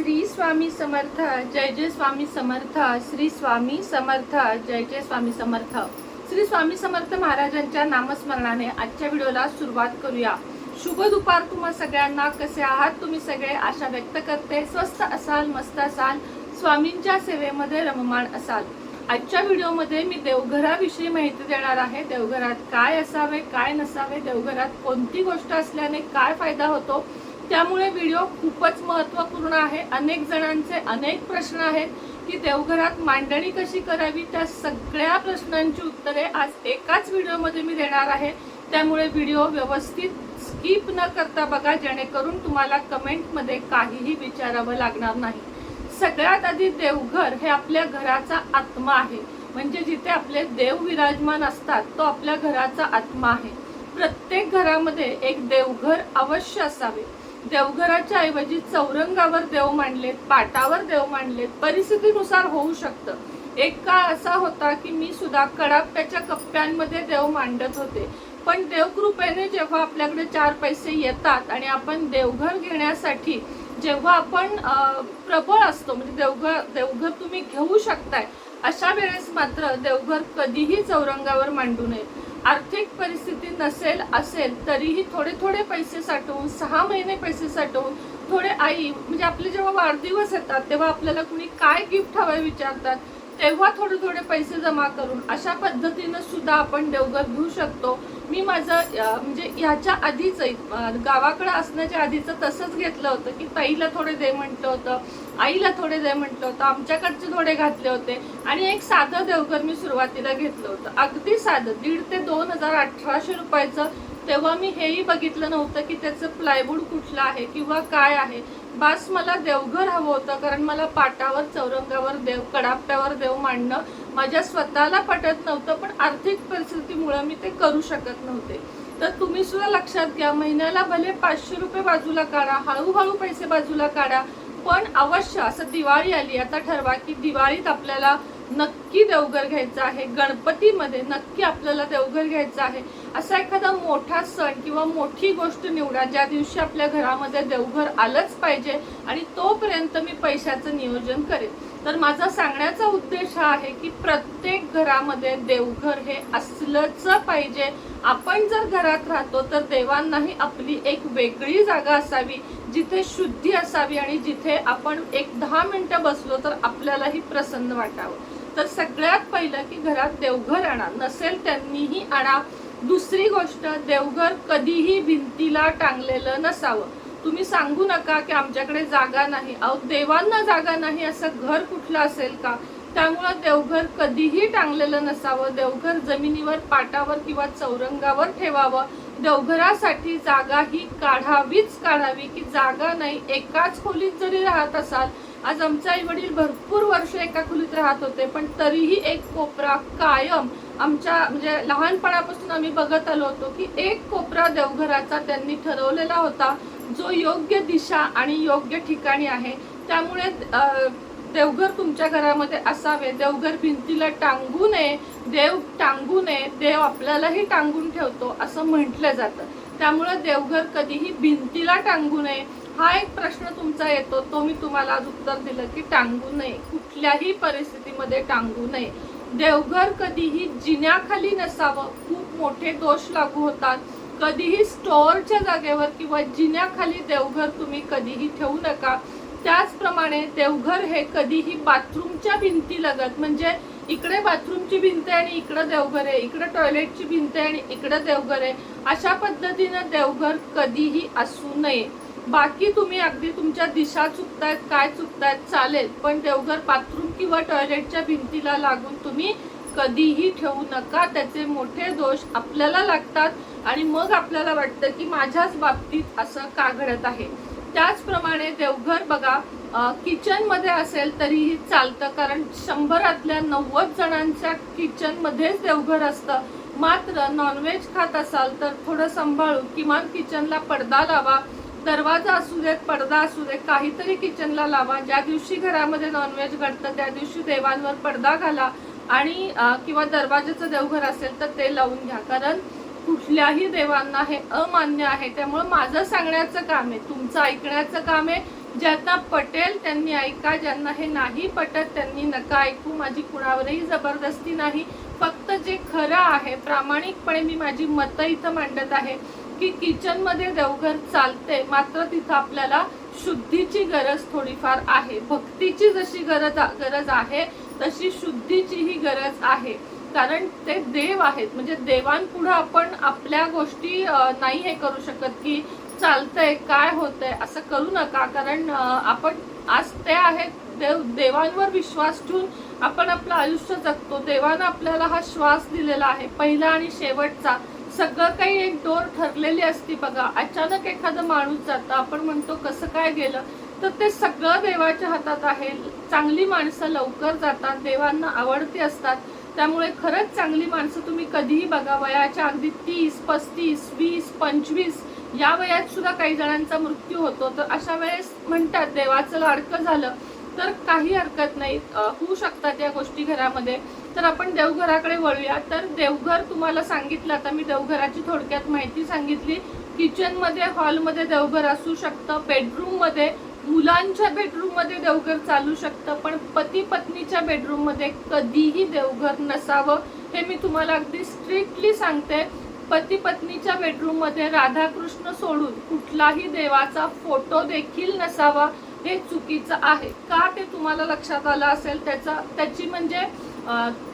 श्री स्वामी समर्थ जय जय स्वामी समर्थ श्री स्वामी समर्थ जय जय स्वामी समर्थ. श्री स्वामी समर्थ महाराजांच्या नामस्मरणाने आजच्या व्हिडिओला सुरुवात करूया. शुभ दुपार तुम्हा सगळ्यांना कसे आहात तुम्ही सगळे? आशा व्यक्त करते. स्वस्त असाल मस्त असाल स्वामींच्या सेवेमध्ये रममाण असाल. आजच्या व्हिडिओमध्ये मी देवघराविषयी माहिती देणार आहे. देवघरात काय असावे काय नसावे देवघरात कोणती गोष्ट असल्याने काय फायदा होतो? त्यामुळे व्हिडिओ खूपच महत्त्वपूर्ण आहे. अनेक जणांचे अनेक प्रश्न आहेत की देवघरात मांडणी कशी करावी? त्या सगळ्या प्रश्नांची उत्तरे आज एकाच व्हिडिओमध्ये मी देणार आहे. त्यामुळे व्हिडिओ व्यवस्थित स्किप न करता बघा जेणेकरून तुम्हाला कमेंटमध्ये काहीही विचारावं लागणार नाही. सगळ्यात आधी देवघर हे आपल्या घराचा आत्मा आहे. म्हणजे जिथे आपले देव विराजमान असतात तो आपल्या घराचा आत्मा आहे. प्रत्येक घरामध्ये एक देवघर अवश्य असावे. देवघराच्या ऐवजी चौरंगावर देव मांडलेत पाटावर देव मांडलेत परिस्थितीनुसार होऊ शकतं. एक काळ असा होता की मी सुद्धा कडाप्याच्या कप्प्यांमध्ये देव मांडत होते. पण देवकृपेने जेव्हा आपल्याकडे चार पैसे येतात आणि आपण देवघर घेण्यासाठी जेव्हा आपण प्रबळ असतो म्हणजे देवघर देवघर तुम्ही घेऊ शकताय अशा वेळेस मात्र देवघर कधीही चौरंगावर मांडू नये. आर्थिक परिस्थिती नसेल असेल तरीही थोडे थोडे पैसे साठवून सहा महिने पैसे साठवून थोडे आई म्हणजे आपले जेव्हा वाढदिवस येतात तेव्हा आपल्याला कुणी काय गिफ्ट हवं विचारतात तेव्हा थोडे थोडे पैसे जमा करून अशा पद्धतीनं सुद्धा आपण देवघर घेऊ शकतो. मी माझं म्हणजे ह्याच्या आधीच गावाकडं असण्याच्या आधीचं तसंच घेतलं होतं की ताईला थोडे दे म्हटलं होतं आईला थोडे दे म्हटलं होतं आमच्याकडचे थोडे घातले होते आणि एक साधं देवघर मी सुरुवातीला घेतलं होतं. अगदी साधं दीड ते दोन हजार अठराशे रुपयाचं तेव्हा मी हेही बघितलं नव्हतं की त्याचं प्लायवूड कुठलं आहे किंवा काय आहे. बास मला देवघर हवं होतं कारण मला पाटावर चौरंगावर देव कडाप्यावर देव मांडणं माझ्या स्वतःला पटत नव्हतं पण आर्थिक परिस्थितीमुळं मी ते करू शकत नव्हते. तर तुम्ही सुद्धा लक्षात घ्या महिन्याला भले पाचशे रुपये बाजूला काढा हळूहळू पैसे बाजूला काढा पण अवश्य असं दिवाळी आली. आता ठरवा की दिवाळीत आपल्याला नक्की देवघर घ्यायचं आहे. गणपतीमध्ये नक्की आपल्याला देवघर घ्यायचं आहे. असा एखादा मोठा सण किंवा मोठी गोष्ट निवडा ज्या दिवशी आपल्या घरामध्ये देवघर आलंच पाहिजे आणि तोपर्यंत मी पैशाचं नियोजन करेन. तर माझा सांगण्याचा उद्देश हा आहे की प्रत्येक घरामध्ये देवघर हे असलंच पाहिजे. आपण जर घरात राहतो तर देवांनाही आपली एक वेगळी जागा असावी जिथे शुद्धी असावी आणि जिथे आपण एक दहा मिनटं बसलो तर आपल्यालाही प्रसन्न वाटावं. तर सगळ्यात पहिलं की घरात देवघर आणा. नसेल त्यांनीही आणा. दुसरी गोष्ट देवघर कधीही भिंतीला टांगलेलं नसावं. तुम्ही सांगू नका की आमच्याकडे जागा नाही. अहो देवांना जागा नाही असं घर कुठलं असेल का? त्यामुळं देवघर कधीही टांगलेलं नसावं. देवघर जमिनीवर पाटावर किंवा चौरंगावर ठेवावं. देवघरासाठी जागा ही काढावीच काढावी की जागा नाही. एकाच खोलीत जरी राहत असाल आज आमचे आई वडील भरपूर वर्ष एका खोलीत राहत होते पण तरीही एक कोपरा कायम आमच्या म्हणजे लहानपणापासून आम्ही बघत आलो होतो की एक कोपरा देवघराचा त्यांनी ठरवलेला होता जो योग्य दिशा आणि योग्य ठिकाणी आहे. त्यामुळे देवघर तुमच्या घरामध्ये असावे देवघर भिंतीला टांगू नये देव टांगू नये देव आपल्यालाही टांगून ठेवतो असं म्हटलं जातं. त्यामुळे देवघर कधीही भिंतीला टांगू नये हा एक प्रश्न तुमचा येतो तो मी तुम्हाला आज उत्तर दिलं की टांगू नये. कुठल्याही परिस्थितीमध्ये टांगू नये. देवघर कधीही जिन्याखाली नसावं. खूप मोठे दोष लागू होतात. कधीही स्टोअरच्या जागेवर किंवा जिन्याखाली देवघर तुम्ही कधीही ठेवू नका. त्याचप्रमाणे देवघर हे कधीही बाथरूमच्या भिंती लगत म्हणजे इकडे बाथरूमची भिंत आहे आणि इकडं देवघर आहे. इकडे टॉयलेटची भिंत आहे आणि इकडं देवघर आहे. अशा पद्धतीनं देवघर कधीही असू नये. बाकी तुम्ही अगदी तुमच्या दिशा चुकतायत काय चुकतायत चालेल. पण देवघर बाथरूम किंवा टॉयलेटच्या भिंतीला लागून तुम्ही कधीही ठेवू नका. त्याचे मोठे दोष आपल्याला लागतात आणि मग आपल्याला वाटतं की माझ्याच बाबतीत असं का घडत आहे. त्याचप्रमाणे देवघर बघा किचनमध्ये असेल तरीही चालतं. कारण शंभरातल्या नव्वद जणांच्या किचनमध्येच देवघर असतं. मात्र नॉनव्हेज खात असाल तर थोडं सांभाळून किमान किचनला पडदा लावा. दरवाजा असू देत पडदा असू दे काहीतरी किचनला लावा. ज्या दिवशी घरामध्ये नॉनव्हेज घडतं त्या दिवशी देवांवर पडदा घाला आणि किंवा दरवाजाचं देवघर असेल तर ते लावून घ्या. कारण कुठल्याही देवांना हे अमान्य आहे. त्यामुळे माझं सांगण्याचं काम आहे तुमचं ऐकण्याचं काम आहे. ज्यांना पटेल त्यांनी ऐका ज्यांना हे नाही पटत त्यांनी नका ऐकू. माझी कुणावरही जबरदस्ती नाही. फक्त जे खरं आहे प्रामाणिकपणे मी माझी मतं इथं मांडत आहे. की किचनमध्ये देवघर चालते मात्र तिथं आपल्याला शुद्धीची गरज थोडीफार आहे. भक्तीची जशी गरज गरज आहे तशी शुद्धीचीही गरज आहे. कारण ते देव आहेत. म्हणजे देवांपुढं आपण आपल्या गोष्टी नाही हे करू शकत की चालतंय काय होतंय असं करू नका. कारण आपण आज ते आहेत देव देवांवर विश्वास ठेवून आपण आपलं आयुष्य जगतो. देवानं आपल्याला हा श्वास दिलेला आहे पहिला आणि शेवटचा. सगळं काही एक डोर ठरलेली असती बघा. अचानक एखादं माणूस जातं आपण म्हणतो कसं काय गेलं? तर ते सगळं देवाच्या हातात आहे. चांगली माणसं लवकर जातात देवांना आवडती असतात. त्यामुळे खरंच चांगली माणसं तुम्ही कधीही बघा. वयाच्या अगदी तीस पस्तीस वीस पंचवीस या वयात सुद्धा काही जणांचा मृत्यू होतो. तर अशा वेळेस म्हणतात देवाचं लाडकं झालं तर काही हरकत नाही. होऊ शकतात या गोष्टी घरामध्ये. तर आपण देवघराकडे वळूया. तर देवघर तुम्हाला सांगितलं आता मी देवघराची थोडक्यात माहिती सांगितली. किचनमध्ये हॉलमध्ये देवघर असू शकतं बेडरूममध्ये मुलांच्या बेडरूममध्ये देवघर चालू शकतं पण पती पत्नीच्या बेडरूममध्ये कधीही देवघर नसावं हे मी तुम्हाला अगदी स्ट्रिक्टली सांगते. पती पत्नीच्या बेडरूममध्ये राधाकृष्ण सोडून कुठलाही देवाचा फोटो देखील नसावा हे चुकीचं आहे. का ते तुम्हाला लक्षात आलं असेल त्याचा त्याची म्हणजे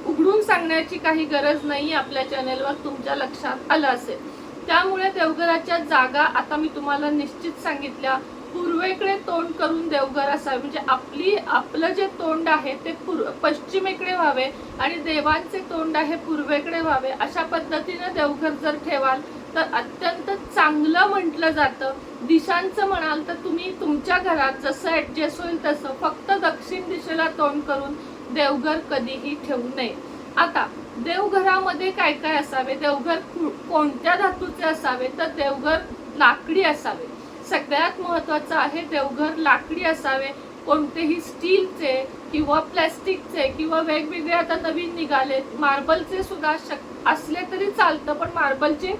उघडून सांगण्याची काही गरज नाही आपल्या चॅनेलवर तुमच्या लक्षात आलं असेल. त्यामुळे देवघराच्या जागा आता मी तुम्हाला निश्चित सांगितल्या. पूर्वेकडे तोंड करून देवघर असावे. म्हणजे आपली आपलं जे तोंड आहे ते पूर्व पश्चिमेकडे व्हावे आणि देवांचे तोंड आहे पूर्वेकडे व्हावे. अशा पद्धतीनं देवघर जर ठेवाल तर अत्यंत चांगलं म्हटलं जातं. दिशांचं म्हणाल तर तुम्ही तुमच्या घरात जसं ॲडजस्ट होईल तसं फक्त दक्षिण दिशेला तोंड करून देवघर कधीही ठेवू नये. आता देवघरामध्ये काय काय असावे? देवघर कोणत्या धातूचे असावे? तर देवघर लाकडी असावे. सगळ्यात महत्वाचं आहे देवघर लाकडी असावे. कोणतेही स्टीलचे किंवा प्लॅस्टिकचे किंवा वेगवेगळे आता नवीन निघाले मार्बलचे सुद्धा शक असले तरी चालतं पण मार्बलची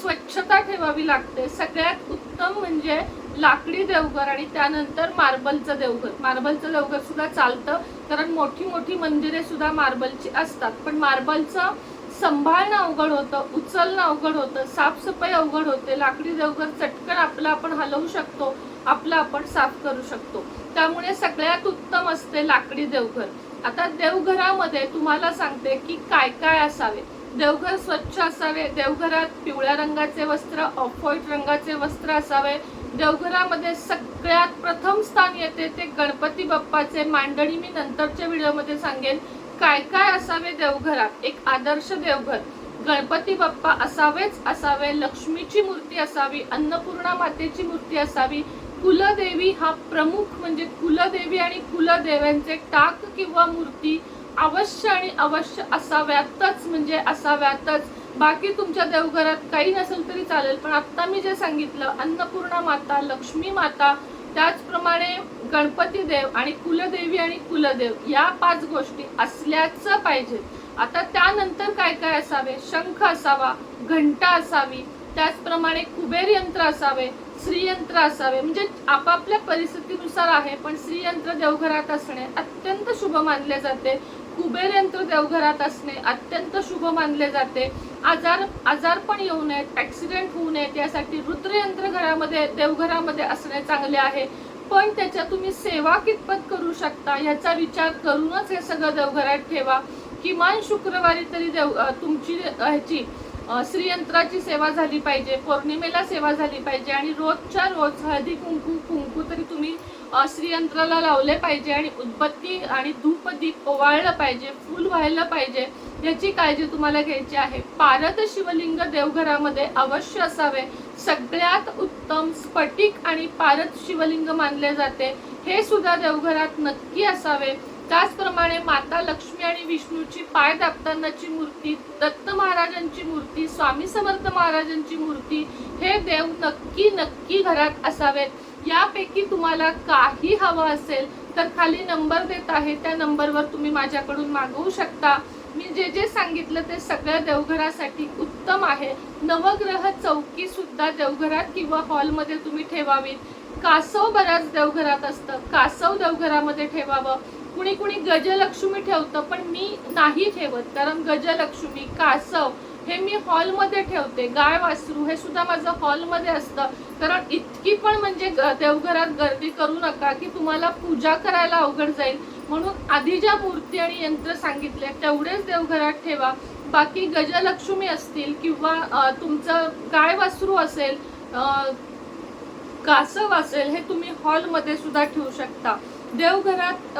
स्वच्छता ठेवावी लागते. सगळ्यात उत्तम म्हणजे लाकडी देवघर आणि त्यानंतर मार्बलचं देवघर. मार्बलचं देवघर सुद्धा चालतं. कारण मोठी मोठी मंदिरे सुद्धा मार्बलची असतात. पण मार्बलचं सांभाळणं अवघड होतं उचलणं अवघड होतं साफसफाई अवघड होते लाकडी देवघर चटकन आपलं आपण हलवू शकतो आपलं आपण साफ करू शकतो. त्यामुळे सगळ्यात उत्तम असते लाकडी देवघर. आता देवघरामध्ये तुम्हाला सांगते की काय काय असावे. देवघर स्वच्छ असावे देवघरात पिवळ्या रंगाचे वस्त्र ऑफ व्हाईट रंगाचे वस्त्र असावे देवघरामध्ये सगळ्यात प्रथम स्थान येते ते गणपती बाप्पाचे. मांडणी मी नंतरच्या व्हिडिओमध्ये सांगेन. काय काय असावे देवघरात? एक आदर्श देवघर. गणपती बाप्पा असावेच असावे लक्ष्मीची मूर्ती असावी अन्नपूर्णा मातेची मूर्ती असावी. कुलदेवी हा प्रमुख म्हणजे कुलदेवी आणि कुलदेव्यांचे टाक किंवा मूर्ती अवश्य आणि अवश्य असाव्यातच म्हणजे असाव्यातच. बाकी तुमच्या देवघरात काही नसेल तरी चालेल पण आता मी जे सांगितलं अन्नपूर्णा माता लक्ष्मी माता त्याचप्रमाणे गणपती देव आणि कुलदेवी आणि कुलदेव या पाच गोष्टी असल्याच पाहिजे. आता त्यानंतर काय काय असावे? शंख असावा घंटा असावी त्याचप्रमाणे कुबेर यंत्र असावे श्रीयंत्र असावे. म्हणजे आपापल्या परिस्थितीनुसार आहे पण श्रीयंत्र देवघरात असणे अत्यंत शुभ मानले जाते. कुबेर यंत्र देवघरात असणे अत्यंत शुभ मानले जाते. आजार आजार पण येऊ नयेत ऍक्सिडेंट होऊ नयेत यासाठी रुद्रयंत्र घरामध्ये देवघरामध्ये असणे चांगले आहे. पण त्याच्या तुम्ही सेवा कितपत करू शकता याचा विचार करूनच हे सगळं देवघरात ठेवा. किमान शुक्रवारी तरी देव तुमची ह्याची श्रीयंत्राची सेवा झाली पाहिजे पौर्णिमेला सेवा झाली पाहिजे आणि रोजच्या रोज हळदी कुंकू कुंकू तरी तुम्ही श्रीयंत्राला लावले पाहिजे आणि उदबत्ती आणि धूप दीप ओवाळलं पाहिजे फुल व्हायला पाहिजे याची काळजी तुम्हाला घ्यायची आहे. पारद शिवलिंग देवघरामध्ये अवश्य असावे. सगळ्यात उत्तम स्फटिक आणि पारद शिवलिंग मानले जाते. हे सुद्धा देवघरात नक्की असावे. त्याचप्रमाणे माता लक्ष्मी आणि विष्णूची पाय दाबतानाची मूर्ती दत्त महाराजांची मूर्ती स्वामी समर्थ महाराजांची मूर्ती हे देव नक्की नक्की घरात असावेत. यापैकी तुम्हाला काही हवं असेल तर खाली नंबर देत आहे. त्या नंबरवर तुम्ही माझ्याकडून मागवू शकता. मी जे जे सांगितलं ते सगळं देवघरासाठी उत्तम आहे. नवग्रह चौकी सुद्धा देवघरात किंवा हॉलमध्ये तुम्ही ठेवावीत. कासव बऱ्याच देवघरात असतं. कासव देवघरामध्ये ठेवावं. कुणी कुणी गजलक्ष्मी ठेवतं पण मी नाही ठेवत. कारण गजलक्ष्मी कासव हे मी हॉलमध्ये ठेवते. गाय वासरू हे सुद्धा माझं हॉलमध्ये असतं. कारण इतकी पण म्हणजे देवघरात गर्दी करू नका की तुम्हाला पूजा करायला अवघड जाईल. म्हणून आधी ज्या मूर्ती आणि यंत्र सांगितले तेवढेच देवघरात ठेवा. बाकी गजलक्ष्मी असतील किंवा तुमचं गाय वासरू असेल कासव असेल हे तुम्ही हॉलमध्ये सुद्धा ठेवू शकता. देवघरात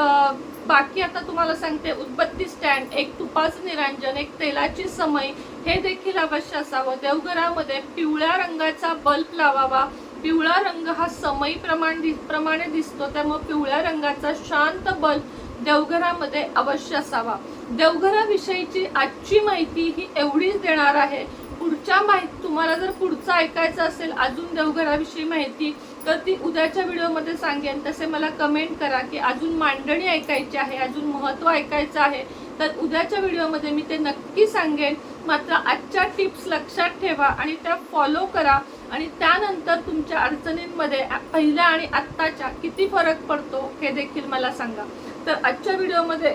बाकी आता तुम्हाला सांगते उदबत्ती स्टँड एक तुपाचं निरांजन एक तेलाची समई हे देखील अवश्य असावं. देवघरामध्ये पिवळ्या रंगाचा बल्ब लावावा. पिवळा रंग हा समई प्रमाण प्रमाणे दिसतो त्यामुळे पिवळ्या रंगाचा शांत बल्ब देवघरामध्ये अवश्य असावा. देवघराविषयीची आजची माहिती ही एवढीच देणार आहे. पुढच्या माहिती तुम्हाला जर पुढचं ऐकायचं असेल अजून देवघराविषयी माहिती तर ती उद्याच्या व्हिडिओमध्ये सांगेन. तसे मला कमेंट करा की अजून मांडणी ऐकायची आहे अजून महत्त्व ऐकायचं आहे. तर उद्याच्या व्हिडिओमध्ये मी ते नक्की सांगेन. मात्र आजच्या टिप्स लक्षात ठेवा आणि त्या फॉलो करा. आणि त्यानंतर तुमच्या अडचणींमध्ये पहिल्या आणि आत्ताच्या किती फरक पडतो हे देखील मला सांगा. तर आजच्या व्हिडिओमध्ये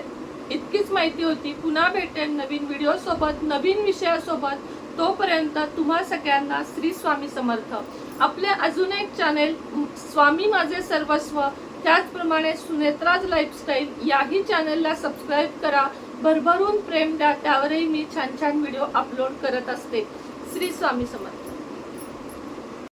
इतकीच माहिती होती. पुन्हा भेटेन नवीन व्हिडिओसोबत नवीन विषयासोबत. तोपर्यंत तुम्हा सगळ्यांना श्री स्वामी समर्थ. आपले अजून एक चॅनेल स्वामी माझे सर्वस्व त्याचप्रमाणे सुनेत्राज लाईफस्टाईल याही चॅनेलला सबस्क्राईब करा. भरभरून प्रेम द्या त्यावरही मी छान छान व्हिडिओ अपलोड करत असते. श्री स्वामी समर्थ.